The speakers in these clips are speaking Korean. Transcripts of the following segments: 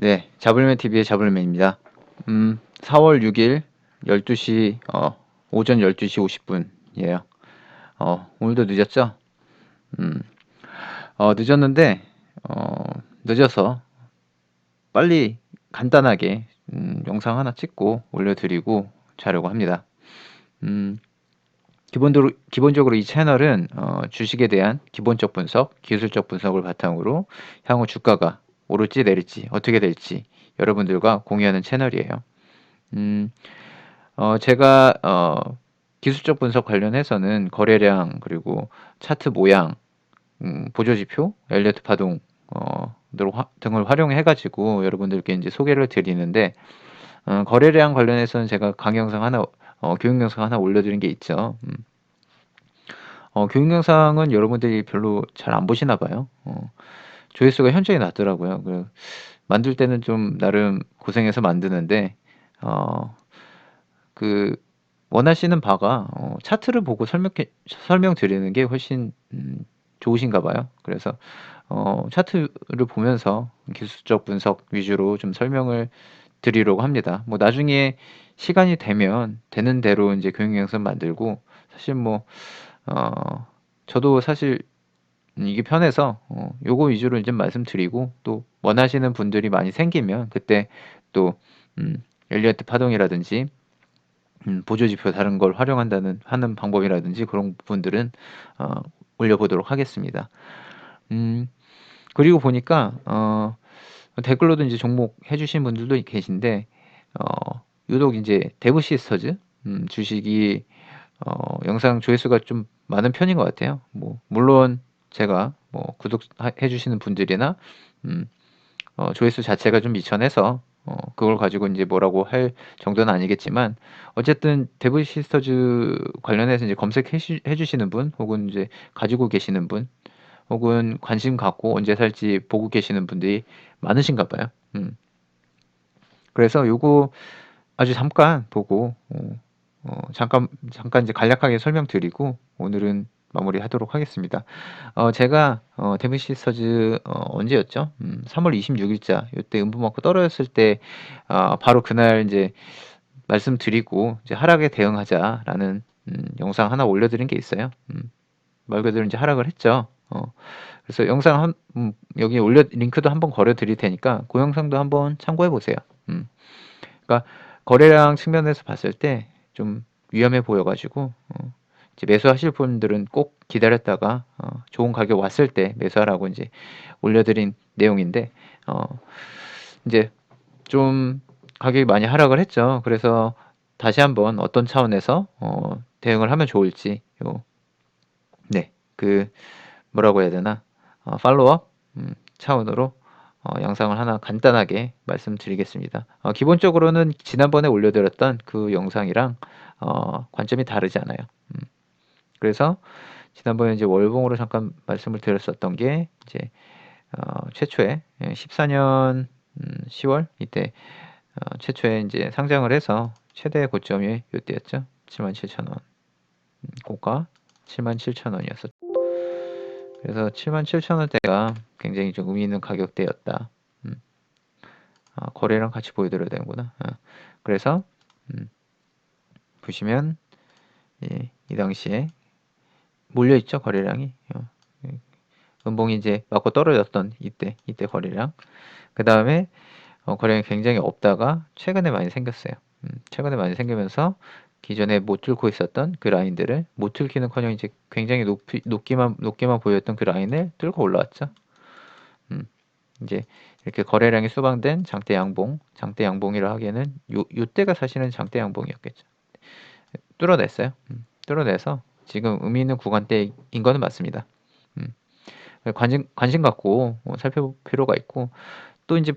네, 자블맨 TV의 자블맨입니다. 음, 4월 6일 12시 어, 오전 12시 50분이에요. 어, 오늘도 늦었죠? 음, 어, 늦었는데 어, 늦어서 빨리 간단하게 음, 영상 하나 찍고 올려 드리고 자려고 합니다. 음, 기본적으로, 기본적으로 이 채널은 어, 주식에 대한 기본적 분석, 기술적 분석을 바탕으로 향후 주가가 오를지 내릴지 어떻게 될지 여러분들과 공유하는 채널이에요. 음, 어, 제가 어, 기술적 분석 관련해서는 거래량 그리고 차트 모양, 음, 보조지표, 엘리어트 파동 어, 등을 활용해 가지고 여러분들께 이제 소개를 드리는데 어, 거래량 관련해서는 제가 강의 영상 하나 어, 교육 영상 하나 올려드린 게 있죠. 음. 어, 교육 영상은 여러분들이 별로 잘 안 보시나 봐요. 어, 조회수가 현저히 낮더라고요. 그 만들 때는 좀 나름 고생해서 만드는데 어, 그 원하시는 바가 어, 차트를 보고 설명해 설명드리는 게 훨씬 음, 좋으신가 봐요. 그래서 어, 차트를 보면서 기술적 분석 위주로 좀 설명을 드리려고 합니다. 뭐 나중에 시간이 되면 되는 대로 이제 교육 영상 만들고 사실 뭐 어, 저도 사실 이게 편해서 어, 요거 위주로 이제 말씀드리고 또 원하시는 분들이 많이 생기면 그때 또 음, 엘리어트 파동이라든지 음, 보조지표 다른 걸 활용한다는 하는 방법이라든지 그런 부분들은 어, 올려보도록 하겠습니다. 음, 그리고 보니까 어, 댓글로도 이제 종목 해주신 분들도 계신데 어, 유독 이제 데브 시스터즈 음, 주식이 어, 영상 조회수가 좀 많은 편인 것 같아요. 뭐 물론 제가 뭐 구독해 주시는 분들이나 음, 어, 조회수 자체가 좀 미천해서 어, 그걸 가지고 이제 뭐라고 할 정도는 아니겠지만 어쨌든 데브 시스터즈 관련해서 이제 검색해 주시는 분 혹은 이제 가지고 계시는 분 혹은 관심 갖고 언제 살지 보고 계시는 분들이 많으신가 봐요. 음. 그래서 요거 아주 잠깐 보고 어, 어, 잠깐 잠깐 이제 간략하게 설명드리고 오늘은 마무리하도록 하겠습니다. 어, 제가 어, 데브 시스터즈 어, 언제였죠? 음, 3월 26일자 이때 음부 맞고 떨어졌을 때 어, 바로 그날 이제 말씀드리고 이제 하락에 대응하자라는 음, 영상 하나 올려드린 게 있어요. 음, 말 그대로 이제 하락을 했죠. 어, 그래서 영상 한 음, 여기 올려 링크도 한번 걸어 드릴 테니까 그 영상도 한번 참고해 보세요. 음. 그러니까 거래량 측면에서 봤을 때 좀 위험해 보여가지고 어, 매수하실 분들은 꼭 기다렸다가 어, 좋은 가격 왔을 때 매수하라고 이제 올려드린 내용인데 어, 이제 좀 가격이 많이 하락을 했죠. 그래서 다시 한번 어떤 차원에서 어, 대응을 하면 좋을지 요, 네, 그 뭐라고 해야 되나 어, 팔로업 음, 차원으로 어, 영상을 하나 간단하게 말씀드리겠습니다. 어, 기본적으로는 지난번에 올려드렸던 그 영상이랑 어, 관점이 다르지 않아요. 음. 그래서 지난번에 이제 월봉으로 잠깐 말씀을 드렸었던 게 이제 어, 최초에 14년 음, 10월 이때 어, 최초에 이제 상장을 해서 최대 고점이 이때였죠. 77,000원. 음, 고가 77,000원이었었죠. 그래서 77,000원대가 굉장히 좀 의미 있는 가격대였다. 음. 아, 거래랑 같이 보여드려야 되는구나. 아, 그래서 음, 보시면 예, 이 당시에 몰려 있죠 거래량이? 어, 예. 음봉이 이제 맞고 떨어졌던 이때 이때 거래량. 그 다음에 어, 거래량이 굉장히 없다가 최근에 많이 생겼어요. 음, 최근에 많이 생기면서 기존에 못 뚫고 있었던 그 라인들을 못 뚫기는커녕 이제 굉장히 높이 높기만 높게만 보였던 그 라인을 뚫고 올라왔죠. 음, 이제 이렇게 거래량이 수방된 장대 양봉 장대 양봉이라 하기에는 요 요때가 사실은 장대 양봉이었겠죠. 뚫어냈어요. 음, 뚫어내서 지금 의미 있는 구간대인 거는 맞습니다. 음. 관심 관심 갖고 뭐 살펴볼 필요가 있고 또 이제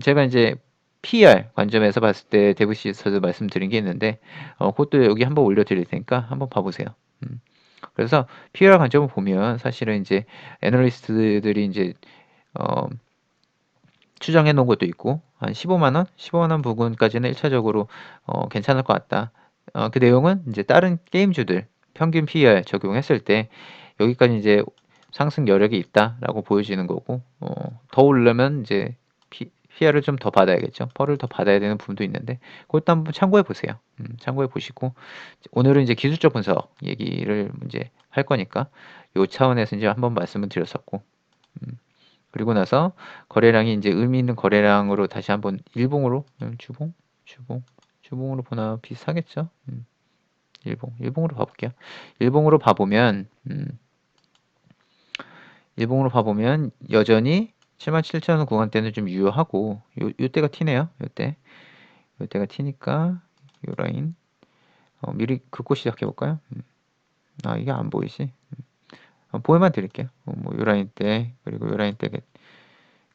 제가 이제 PR 관점에서 봤을 때 데브시에서도 말씀드린 게 있는데 어, 그것도 여기 한번 올려드릴 테니까 한번 봐보세요. 음. 그래서 PR 관점을 보면 사실은 이제 애널리스트들이 이제 어, 추정해 놓은 것도 있고 한 15만 원, 15만 원 부분까지는 1차적으로 어, 괜찮을 것 같다. 어, 그 내용은 이제 다른 게임주들 평균 PER 적용했을 때 여기까지 이제 상승 여력이 있다라고 보여지는 거고 어, 더 오르면 이제 P, 피해를 좀더 받아야겠죠. 펄을 더 받아야 되는 부분도 있는데 그것도 한번 참고해 보세요. 음, 참고해 보시고 오늘은 이제 기술적 분석 얘기를 이제 할 거니까 요 차원에서 이제 한번 말씀을 드렸었고 음, 그리고 나서 거래량이 이제 의미 있는 거래량으로 다시 한번 일봉으로 음, 주봉 주봉 주봉으로 보나 비슷하겠죠. 음, 일봉 일봉으로 봐볼게요. 일봉으로 봐보면 음, 일봉으로 봐보면 여전히 77,000원 구간대는 좀 유효하고 요, 요때가 티네요. 요때 요때가 티니까 요 라인 어, 미리 긋고 시작해 볼까요? 음. 아 이게 안 보이지? 음. 어, 보여만 드릴게요. 어, 뭐요 라인 때 그리고 요 라인 때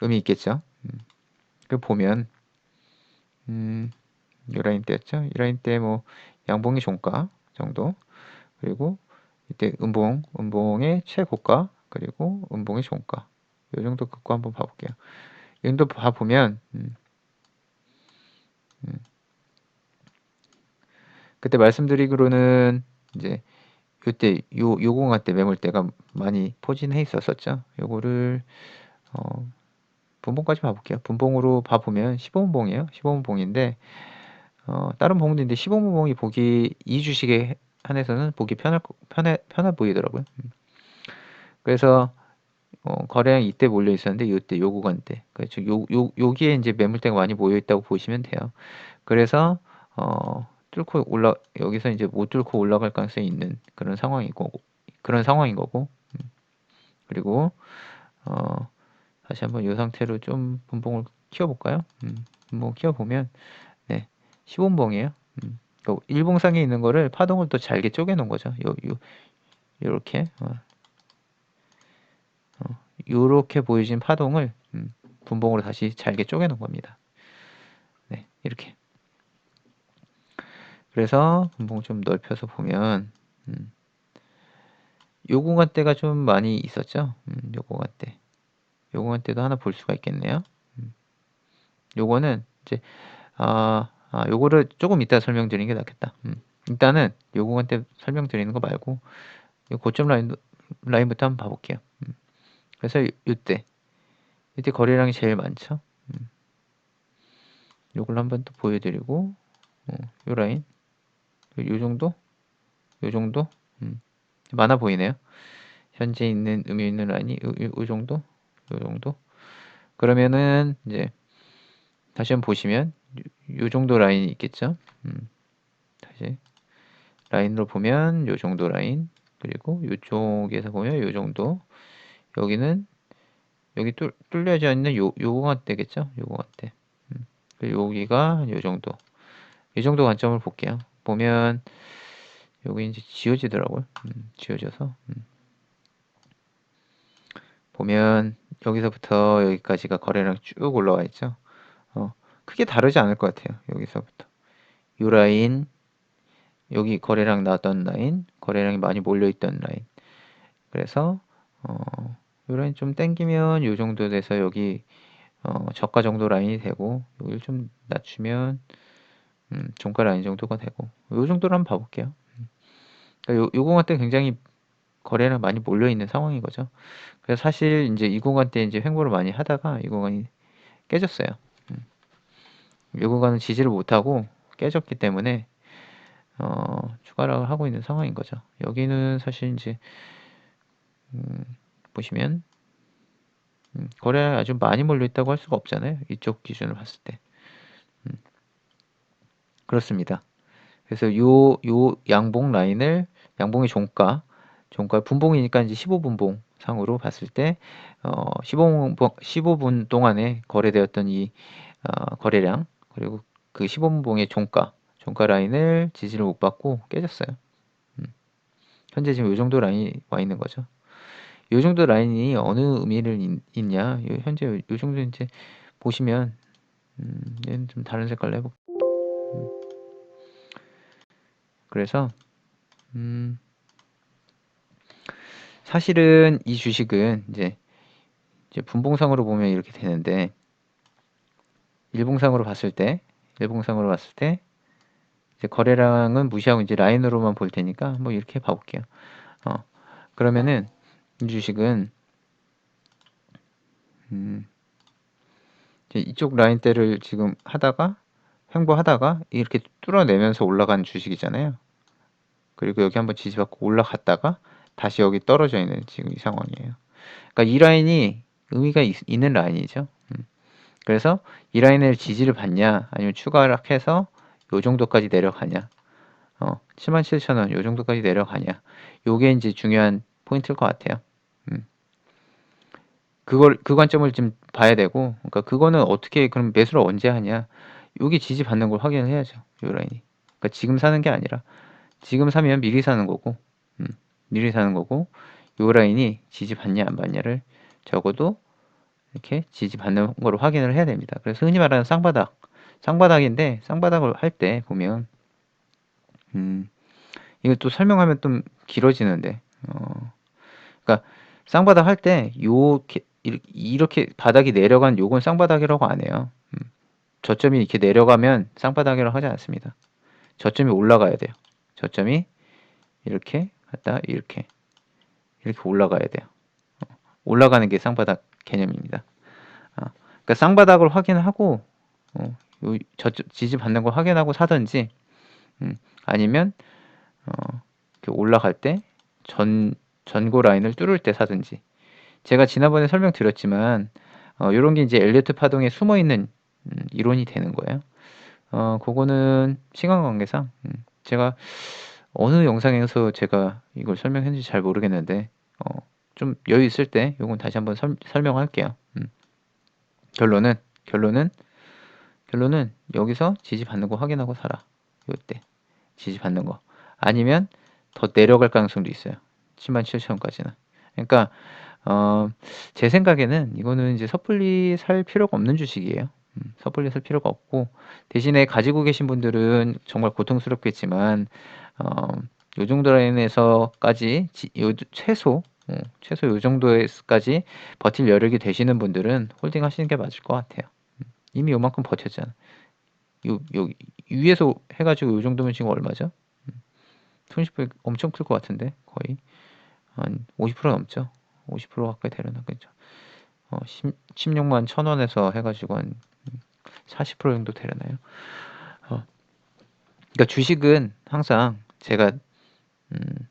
의미 있겠죠. 음. 그 보면 음, 요 라인 때였죠. 이 라인 때 뭐 양봉이 종가 정도 그리고 이때 음봉 음봉의 최고가 그리고 음봉의 종가 이 정도 긋고 한번 봐볼게요. 이 정도 봐보면 음, 음. 그때 말씀드리기로는 이제 요때 요 요공할 때 매물대가 많이 포진해 있었었죠. 요거를 어, 분봉까지 봐볼게요. 분봉으로 봐보면 15분봉이에요. 15분봉인데 어, 다른 봉도 있는데 15분봉이 보기 이 주식에 한해서는 보기 편할 편해 편해 보이더라고요. 음. 그래서 어, 거래량이 이때 몰려 있었는데 이때 요 구간대 그렇죠. 요, 요, 여기에 이제 매물대가 많이 모여 있다고 보시면 돼요. 그래서 어, 뚫고 올라 여기서 이제 못 뚫고 올라갈 가능성이 있는 그런 상황이고 그런 상황인 거고 음. 그리고 어, 다시 한번 이 상태로 좀 분봉을 키워볼까요? 음, 분봉 키워보면 네 15분봉이에요. 음, 일봉상에 있는 거를 파동을 또 잘게 쪼개 놓은 거죠. 요, 요, 요렇게 어, 이렇게 보이진 파동을 음, 분봉으로 다시 잘게 쪼개 놓은 겁니다. 네, 이렇게. 그래서 분봉 좀 넓혀서 보면 음, 요 공간대가 좀 많이 있었죠. 음, 요 공간대. 요 공간대도 하나 볼 수가 있겠네요. 음, 요거는 이제 아, 아 요거를 조금 이따 설명드리는 게 낫겠다. 음, 일단은 요 공간대 설명드리는 거 말고 요 고점 라인 라인부터 한번 봐볼게요. 음. 그래서 이때 이때 거래량이 제일 많죠. 음. 요걸 한번 또 보여드리고 어, 요 라인 요 정도 요 정도 음. 많아 보이네요. 현재 있는 의미 있는 라인이 요, 요, 요 정도 요 정도 그러면은 이제 다시 한번 보시면 요, 요 정도 라인이 있겠죠. 음. 다시 라인으로 보면 요 정도 라인 그리고 요쪽에서 보면 요 정도 여기는 여기 뚫, 뚫려져 있는 요, 요거가 되겠죠? 요거가 돼. 음. 여기가 요 정도. 이 정도 관점을 볼게요. 보면 여기 이제 지워지더라고요. 음, 지워져서 음. 보면 여기서부터 여기까지가 거래량 쭉 올라와 있죠. 어, 크게 다르지 않을 것 같아요. 여기서부터 요 라인 여기 거래량 나왔던 라인 거래량이 많이 몰려있던 라인 그래서 어, 요 라인 좀 땡기면 요 정도 돼서 여기 어, 저가 정도 라인이 되고 여기를 좀 낮추면 음, 종가 라인 정도가 되고 요 정도로 한번 봐볼게요. 음. 그러니까 요, 요 공간 때 굉장히 거래량 많이 몰려 있는 상황인 거죠. 그래서 사실 이제 이 공간 때 이제 횡보를 많이 하다가 이 공간이 깨졌어요. 공간은 지지를 못하고 깨졌기 때문에 어, 추가락을 하고 있는 상황인 거죠. 여기는 사실 이제 음, 보시면 음, 거래량이 아주 많이 몰려 있다고 할 수가 없잖아요. 이쪽 기준을 봤을 때. 음, 그렇습니다. 그래서 요, 요 양봉 라인을 양봉의 종가, 종가 분봉이니까 이제 15분봉 상으로 봤을 때, 어, 15분, 15분 동안에 거래되었던 이, 어, 거래량, 그리고 그 15분봉의 종가, 종가 라인을 지지를 못 받고 깨졌어요. 음. 현재 지금 이 정도 라인이 와 있는 거죠. 요 정도 라인이 어느 의미를 있, 냐 현재 요, 요, 정도 이제 보시면 음, 좀 다른 색깔로 해볼게요. 음. 그래서 음, 사실은 이 주식은 이제, 이제 분봉상으로 보면 이렇게 되는데 일봉상으로 봤을 때 일봉상으로 봤을 때 이제 거래량은 무시하고 이제 라인으로만 볼 테니까 뭐 이렇게 봐볼게요. 어, 그러면은 이 주식은 음, 이제 이쪽 라인대를 지금 하다가 횡보하다가 이렇게 뚫어내면서 올라가는 주식이잖아요. 그리고 여기 한번 지지받고 올라갔다가 다시 여기 떨어져 있는 지금 이 상황이에요. 그러니까 이 라인이 의미가 있, 는 라인이죠. 음. 그래서 이 라인을 지지를 받냐 아니면 추가락해서 요 정도까지 내려가냐 어, 77,000원 요 정도까지 내려가냐 요게 이제 중요한 포인트일 것 같아요. 음. 그걸 그 관점을 좀 봐야 되고 그러니까 그거는 어떻게 그럼 매수를 언제 하냐 여기 지지 받는 걸 확인을 해야죠. 요 라인이. 그러니까 지금 사는 게 아니라 지금 사면 미리 사는 거고 음, 미리 사는 거고 요 라인이 지지 받냐 안 받냐를 적어도 이렇게 지지 받는 거로 확인을 해야 됩니다. 그래서 흔히 말하는 쌍바닥 쌍바닥인데 쌍바닥을 할 때 보면 음, 이거 또 설명하면 좀 길어지는데 어, 그러니까 쌍바닥 할 때 요렇게 이렇게 바닥이 내려간 요건 쌍바닥이라고 안 해요. 음, 저점이 이렇게 내려가면 쌍바닥이라고 하지 않습니다. 저점이 올라가야 돼요. 저점이 이렇게 갔다 이렇게 이렇게 올라가야 돼요. 어, 올라가는 게 쌍바닥 개념입니다. 어, 그러니까 쌍바닥을 확인하고 어, 요, 저, 지지 받는 걸 확인하고 사든지 음, 아니면 어, 올라갈 때 전, 전고 라인을 뚫을 때 사든지 제가 지난번에 설명드렸지만 어, 이런 게 이제 엘리어트 파동에 숨어 있는 음, 이론이 되는 거예요. 어, 그거는 시간 관계상 음, 제가 어느 영상에서 제가 이걸 설명했는지 잘 모르겠는데 어, 좀 여유 있을 때 이건 다시 한번 설, 설명할게요. 음. 결론은 결론은 결론은 여기서 지지 받는 거 확인하고 살아. 요때 지지 받는 거 아니면 더 내려갈 가능성도 있어요. 77,000원까지는. 그러니까 어, 제 생각에는 이거는 이제 섣불리 살 필요가 없는 주식이에요. 음, 섣불리 살 필요가 없고 대신에 가지고 계신 분들은 정말 고통스럽겠지만 어, 요 정도 라인에서까지 지, 요 최소 어, 최소 요 정도에까지 버틸 여력이 되시는 분들은 홀딩 하시는 게 맞을 것 같아요. 음, 이미 요만큼 버텼잖아. 요, 요 위에서 해가지고 요 정도면 지금 얼마죠? 음, 손실폭 엄청 클 것 같은데 거의 한 50% 넘죠. 50% 가까이 되려나 그죠? 어, 10, 16만 천 원에서 해가지고 한 40% 정도 되려나요? 어, 그러니까 주식은 항상 제가 음,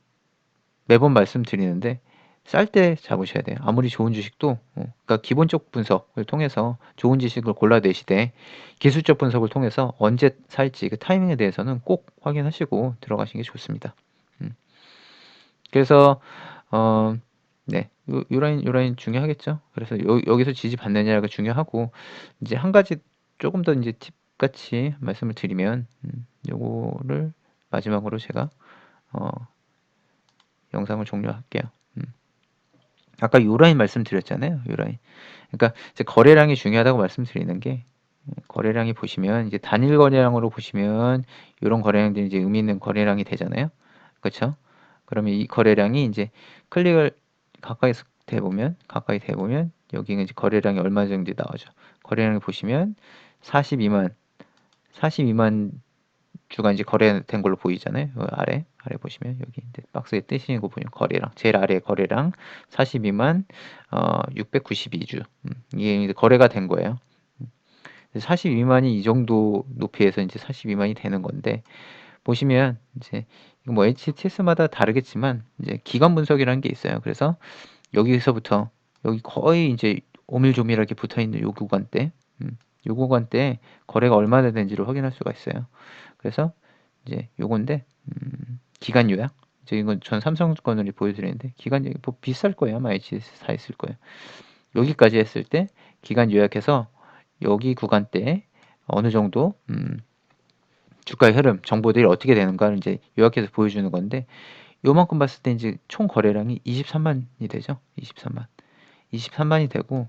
매번 말씀드리는데 쌀 때 잡으셔야 돼요. 아무리 좋은 주식도 어, 그러니까 기본적 분석을 통해서 좋은 지식을 골라내시되 기술적 분석을 통해서 언제 살지 그 타이밍에 대해서는 꼭 확인하시고 들어가시는 게 좋습니다. 음. 그래서 어, 네, 요, 요 라인 요 라인 중요하겠죠. 그래서 요, 여기서 지지 받느냐가 중요하고 이제 한 가지 조금 더 이제 팁 같이 말씀을 드리면 음, 요거를 마지막으로 제가 어, 영상을 종료할게요. 음. 아까 요 라인 말씀드렸잖아요. 요 라인. 그러니까 이제 거래량이 중요하다고 말씀드리는 게 음, 거래량이 보시면 이제 단일 거래량으로 보시면 이런 거래량들이 이제 의미 있는 거래량이 되잖아요. 그렇죠? 그러면 이 거래량이 이제 클릭을 가까이 대보면 가까이 대보면 여기는 이제 거래량이 얼마 정도 나오죠. 거래량을 보시면 42만 42만 주가 이제 거래된 걸로 보이잖아요. 아래 아래 보시면 여기 박스에 뜨시는 거 보면 거래량 제일 아래 거래량 42만 어 692주 음, 이게 이제 거래가 된 거예요. 42만이 이 정도 높이에서 이제 42만이 되는 건데 보시면 이제 뭐 HTS마다 다르겠지만 이제 기간 분석이라는 게 있어요. 그래서 여기서부터 여기 거의 이제 오밀조밀하게 붙어 있는 요 구간대 음, 요 구간대 거래가 얼마나 되는지를 확인할 수가 있어요. 그래서 이제 요건데 음, 기간 요약. 저 이건 전 삼성권을 보여드리는데 기간 요약 뭐 비쌀 거예요. 아마 HS 다 있을 거예요. 여기까지 했을 때 기간 요약해서 여기 구간대 어느 정도 음, 주가의 흐름, 정보들이 어떻게 되는가를 이제 요약해서 보여주는 건데 요만큼 봤을 때 이제 총 거래량이 23만이 되죠. 23만. 23만이 되고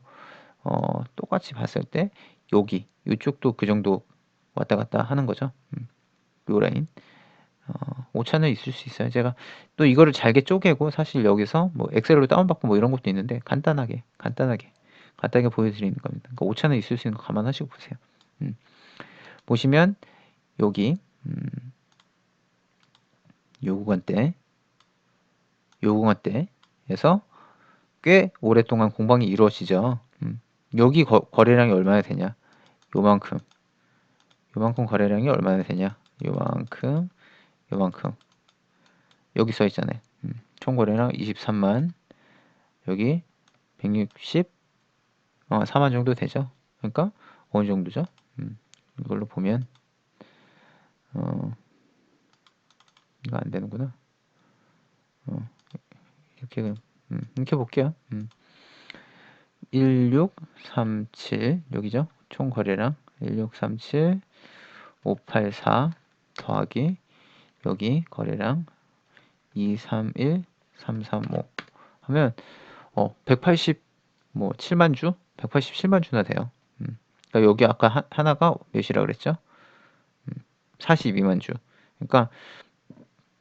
어, 똑같이 봤을 때 여기 이쪽도 그 정도 왔다 갔다 하는 거죠. 음. 요 라인 어, 5차는 있을 수 있어요. 제가 또 이거를 잘게 쪼개고 사실 여기서 뭐 엑셀로 다운받고 뭐 이런 것도 있는데 간단하게 간단하게 간단하게 보여드리는 겁니다. 그러니까 5차는 있을 수 있는 거 감안하시고 보세요. 음. 보시면 여기 음, 요 구간대 요 구간대에서 꽤 오랫동안 공방이 이루어지죠. 음. 여기 거, 거래량이 얼마나 되냐? 요만큼 요만큼 거래량이 얼마나 되냐 요만큼 요만큼. 여기 써 있잖아요. 음, 총 거래량 23만 여기 160 어, 4만 정도 되죠? 그러니까 어느 정도죠? 음, 이걸로 보면 어, 이거 안 되는구나. 어, 이렇게 음, 이렇게 볼게요. 음. 1637 여기죠? 총 거래량 1637 584 더하기 여기 거래량 231 335 하면 어 180뭐 7만 주 187만 주나 돼요. 음. 그러니까 여기 아까 하, 하나가 몇이라 그랬죠? 음, 42만 주. 그러니까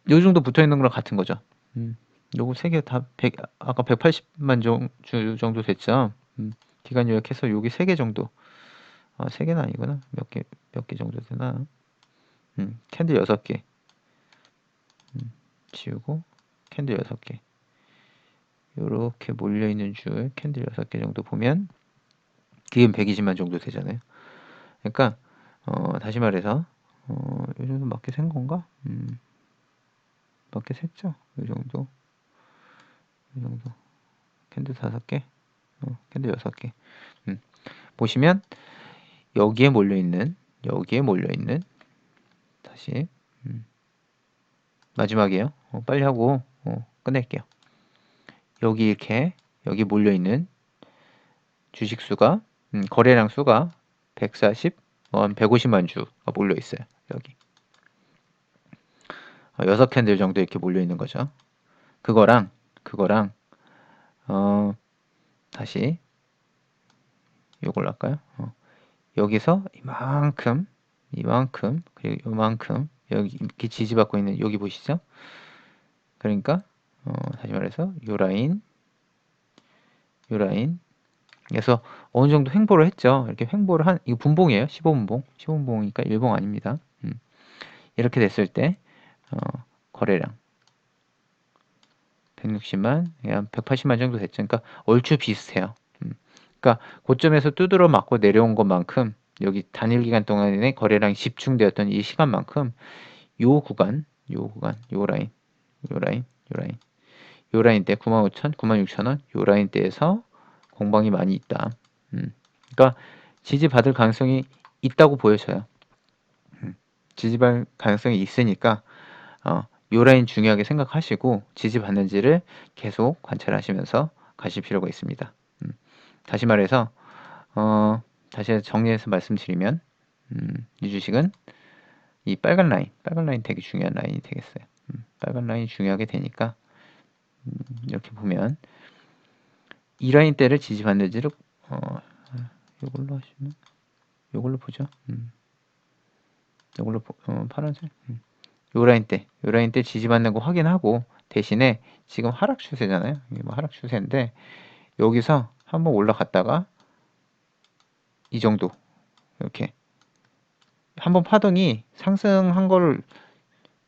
요 정도 붙어 있는 거랑 같은 거죠. 음. 요거 세 개 다 100, 아까 180만 정, 주 정도 됐죠. 음. 기간 요약해서 여기 세 개 정도. 아, 세 개는 아니구나. 몇 개, 몇 개 정도 되나? 음, 캔들 여섯 개. 음, 지우고, 캔들 여섯 개. 요렇게 몰려있는 줄 캔들 여섯 개 정도 보면, 기금 120만 정도 되잖아요. 그러니까, 어, 다시 말해서, 어, 요 정도 맞게 센 건가? 음, 맞게 샜죠? 요 정도. 이 정도. 캔들 다섯 개. 어, 캔들 여섯 개. 음, 보시면, 여기에 몰려 있는 여기에 몰려 있는 다시 음, 마지막이에요. 어, 빨리 하고 어, 끝낼게요. 여기 이렇게 여기 몰려 있는 주식 수가 음, 거래량 수가 140, 어, 150만 주가 몰려 있어요. 여기 어, 6 캔들 정도 이렇게 몰려 있는 거죠. 그거랑 그거랑 어, 다시 요걸 할까요? 어. 여기서 이만큼 이만큼 그리고 이만큼 여기 지지받고 있는 여기 보시죠? 그러니까 어, 다시 말해서 요 라인 요 라인 그래서 어느 정도 횡보를 했죠. 이렇게 횡보를 한 이거 분봉이에요. 15분봉 15분봉이니까 일봉 아닙니다. 음. 이렇게 됐을 때 어, 거래량 160만, 한 180만 정도 됐죠. 그러니까 얼추 비슷해요. 그러니까 고점에서 두드러 맞고 내려온 것만큼 여기 단일 기간 동안에 거래량이 집중되었던 이 시간만큼 요 구간, 요 구간, 요 라인, 요 라인, 요 라인, 요 라인 때 95,000, 96,000원, 요 라인 때에서 공방이 많이 있다. 음. 그러니까 지지 받을 가능성이 있다고 보여져요. 음. 지지 받을 가능성이 있으니까 어, 요 라인 중요하게 생각하시고 지지 받는지를 계속 관찰하시면서 가실 필요가 있습니다. 다시 말해서 어, 다시 정리해서 말씀드리면 음, 이 주식은 이 빨간 라인, 빨간 라인 되게 중요한 라인이 되겠어요. 음, 빨간 라인이 중요하게 되니까 음, 이렇게 보면 이 라인 때를 지지받는지를 어, 이걸로 하시면 이걸로 보죠. 음, 이걸로 어, 파란색. 음. 요 라인 때, 요 라인 때 지지받는 거 확인하고 대신에 지금 하락 추세잖아요. 이게 뭐 하락 추세인데 여기서 한번 올라갔다가 이 정도 이렇게 한번 파동이 상승한 걸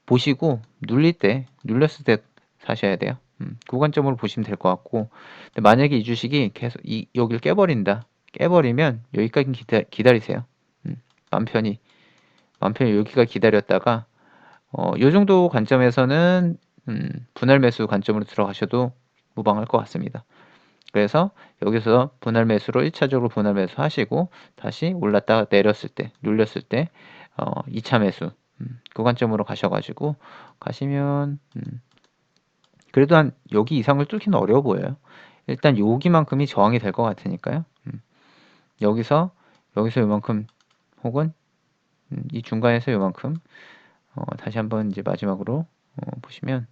보시고 눌릴 때 눌렸을 때 사셔야 돼요. 음, 구간점으로 보시면 될 것 같고 근데 만약에 이 주식이 계속 이 여기를 깨버린다 깨버리면 여기까지 기다, 기다리세요. 음, 맘 편히 맘 편히 여기가 기다렸다가 어, 요 정도 관점에서는 음, 분할 매수 관점으로 들어가셔도 무방할 것 같습니다. 그래서 여기서 분할 매수로 1차적으로 분할 매수 하시고 다시 올랐다가 내렸을 때 눌렸을 때 어, 2차 매수 음, 구간점으로 가셔가지고 가시면 음, 그래도 한 여기 이상을 뚫기는 어려워 보여요. 일단 여기만큼이 저항이 될 것 같으니까요. 음, 여기서 여기서 이만큼 혹은 음, 이 중간에서 이만큼 어, 다시 한번 이제 마지막으로 어, 보시면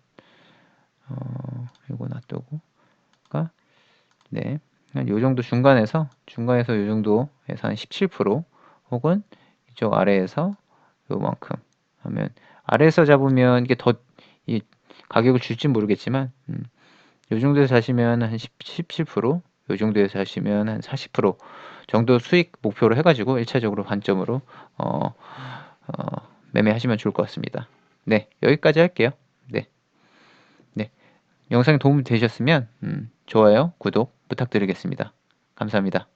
어, 이거 놔두고 네. 요 정도 중간에서 중간에서 요 정도에서 한 17% 혹은 이쪽 아래에서 요만큼 하면 아래에서 잡으면 이게 더 이 가격을 줄지 모르겠지만 음, 요 정도에서 사시면 한 10, 17%, 요 정도에서 사시면 한 40% 정도 수익 목표로 해가지고 1차적으로 관점으로 어, 어, 매매하시면 좋을 것 같습니다. 네, 여기까지 할게요. 네, 네, 영상이 도움이 되셨으면 음, 좋아요, 구독 부탁드리겠습니다. 감사합니다.